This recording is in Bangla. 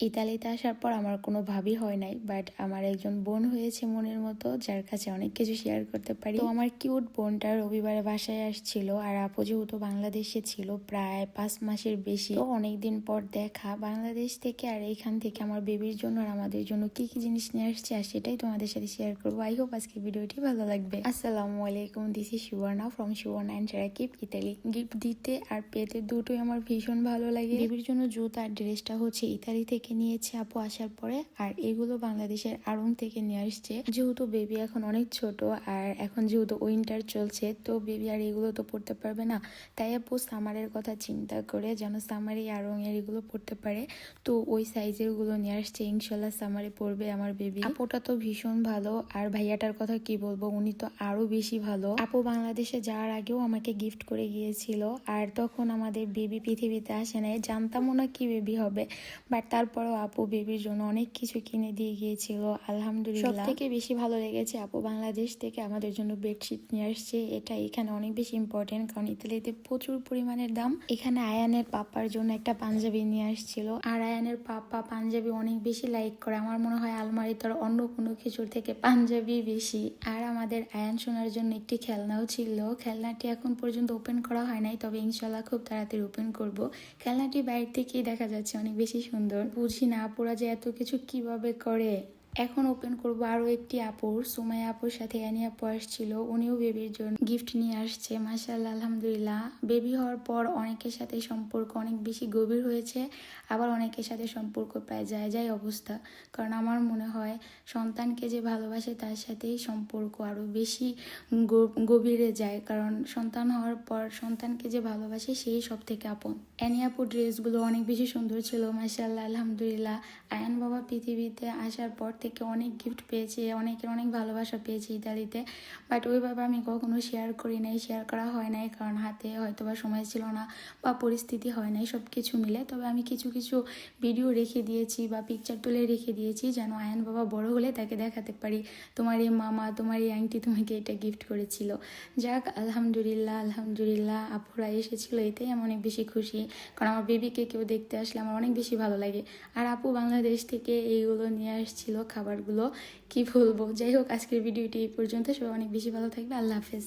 ইতালিতে আসার পর আমার কোনো ভাবি হয় নাই বাট আমার একজন বোন হয়েছে মনের মতো, যার কাছে অনেক কিছু শেয়ার করতে পারি। তো আমার কিউট বোনটা রবিবারে বাসায় আসছিল, আর আপু যেহেতু বাংলাদেশে ছিল, প্রায় পাঁচ মাসের বেশি। তো অনেকদিন পর দেখা, বাংলাদেশ থেকে আর এইখান থেকে আমার বেবির জন্য আর আমাদের জন্য কি কি জিনিস নিয়ে আসছে, আর সেটাই তোমাদের সাথে শেয়ার করব। আই হোপ আজকে ভিডিওটি ভালো লাগবে। আসসালামু আলাইকুম this is Subarna from Subarna and Rakib Italy gift দিতে আর পেতে দুটোই আমার ভীষণ ভালো লাগে। বেবির জন্য জুতা আর ড্রেসটা হচ্ছে ইতালি থেকে নিয়েছে আপু আসার পরে। আর এগুলো বাংলাদেশের আড়ং থেকে নিয়ে আসছে। যেহেতু বেবি এখন অনেক ছোট আর এখন যেহেতু উইন্টার চলছে, তো বেবি আর এগুলো তো পড়তে পারবে না। তাই আপু সামারের কথা চিন্তা করে যেন সামারে এর এগুলো পড়তে পারে। তো ওই সাইজেরগুলো নিয়ে আসছে। ইনশাল্লাহ সামারে পড়বে আমার বেবি আপুটা তো ভীষণ ভালো। আর ভাইয়াটার কথা কি বলব? উনি তো আরও বেশি ভালো। আপু বাংলাদেশে যাওয়ার আগেও আমাকে গিফট করে গিয়েছিল। আর তখন আমাদের বেবি পৃথিবীতে আসে নাই। জানতামও না কি বেবি হবে। বাট তারপরেও আপু বেবির জন্য অনেক কিছু কিনে দিয়ে গিয়েছিল, আলহামদুলিল্লাহ। থেকে বেশি ভালো লেগেছে আপু বাংলাদেশ থেকে আমাদের জন্য বেডশিট নিয়ে আসছে, এটা এখানে অনেক বেশি ইম্পর্টেন্ট কারণ ইতালিতে প্রচুর পরিমাণের দাম। এখানে আয়ানের পাপার জন্য একটা পাঞ্জাবি নিয়ে আসছিল, আর আয়ানের পাপা পাঞ্জাবি অনেক বেশি লাইক করে, আমার মনে হয় আলমারি তোর অন্য কোনো কিছুর থেকে পাঞ্জাবি বেশি। আর আমাদের আয়ান শোনার জন্য একটি খেলনাও ছিল, খেলনাটি এখন পর্যন্ত ওপেন করা হয় নাই, তবে ইনশাল্লাহ খুব তাড়াতাড়ি ওপেন করব। খেলনাটি বাইরে থেকেই দেখা যাচ্ছে অনেক বেশি সুন্দর। বুঝি না আপুরা যে এত কিছু কীভাবে করে? এখন ওপেন করব আরও একটি আপুর। সুমাই আপুর সাথে অ্যানি আপু আসছিল, উনিও বেবির জন্য গিফট নিয়ে আসছে মাসাল্লাহ আলহামদুলিল্লাহ। বেবি হওয়ার পর অনেকের সাথে সম্পর্ক অনেক বেশি গভীর হয়েছে, আবার অনেকের সাথে সম্পর্ক প্রায় যায় যায় অবস্থা। কারণ আমার মনে হয় সন্তানকে যে ভালোবাসে তার সাথেই সম্পর্ক আরও বেশি গভীরে যায়। কারণ সন্তান হওয়ার পর সন্তানকে যে ভালোবাসে সেই সব থেকে আপন। অ্যানি আপু ড্রেসগুলো অনেক বেশি সুন্দর ছিল মাসাল্লাহ আলহামদুলিল্লাহ। আয়ান বাবা পৃথিবীতে আসার পর থেকে অনেক গিফট পেয়েছি, অনেকের অনেক ভালোবাসা পেয়েছি ইতালিতে। বাট ওইভাবে আমি কখনো শেয়ার করি নাই শেয়ার করা হয় নাই, কারণ হাতে হয়তো বা সময় ছিল না বা পরিস্থিতি হয় নাই সব কিছু মিলে। তবে আমি কিছু কিছু ভিডিও রেখে দিয়েছি বা পিকচার তুলে রেখে দিয়েছি যেন আয়ন বাবা বড় হলে তাকে দেখাতে পারি, তোমার এই মামা, তোমার এই আংটি তোমাকে এটা গিফট করেছিল। যাক, আলহামদুলিল্লাহ আলহামদুলিল্লাহ, আপুরা এসেছিল এতেই আমি অনেক বেশি খুশি। কারণ আমার বেবিকে কেউ দেখতে আসলে আমার অনেক বেশি ভালো লাগে। আর আপু বাংলাদেশ থেকে এইগুলো নিয়ে আসছিল খাবারগুলো, কি বলব? যাই হোক, আজকের ভিডিওটি এই পর্যন্ত। সবাই অনেক বেশি ভালো থাকবে। আল্লাহ হাফেজ।